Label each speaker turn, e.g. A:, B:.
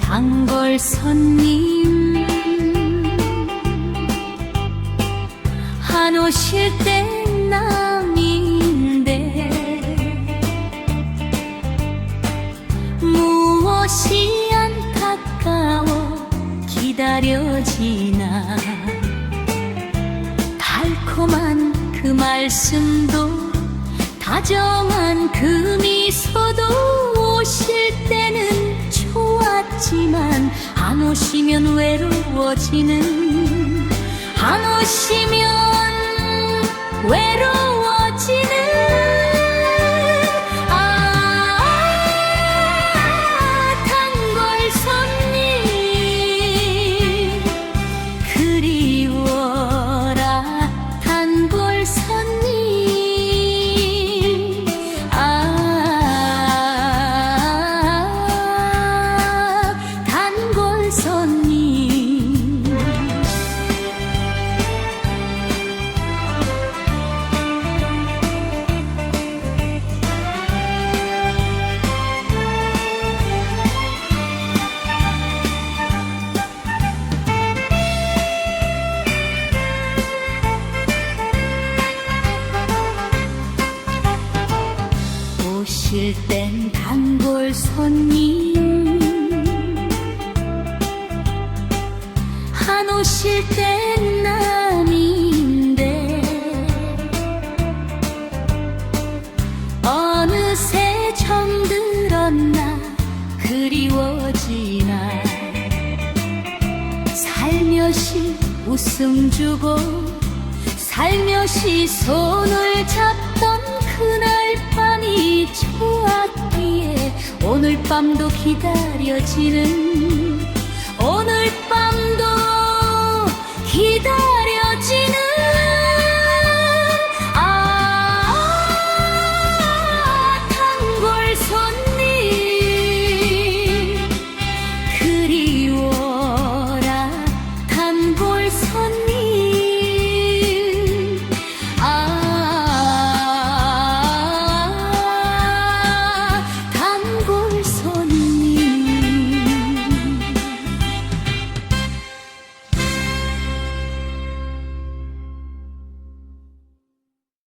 A: 단골 손님 안 오실 땐 남인데 무엇이 안타까워 기다려지나. 달콤한 그 말씀도 다정한 그 미소도 안 오시면 외로워지는 안 오시면 외로워지는 오실 땐 단골 손님. 안 오실 땐 남인데. 어느새 정들었나 그리워지나. 살며시 웃음 주고 살며시 손을 잡던 오늘 밤도 기다려지는 오늘 밤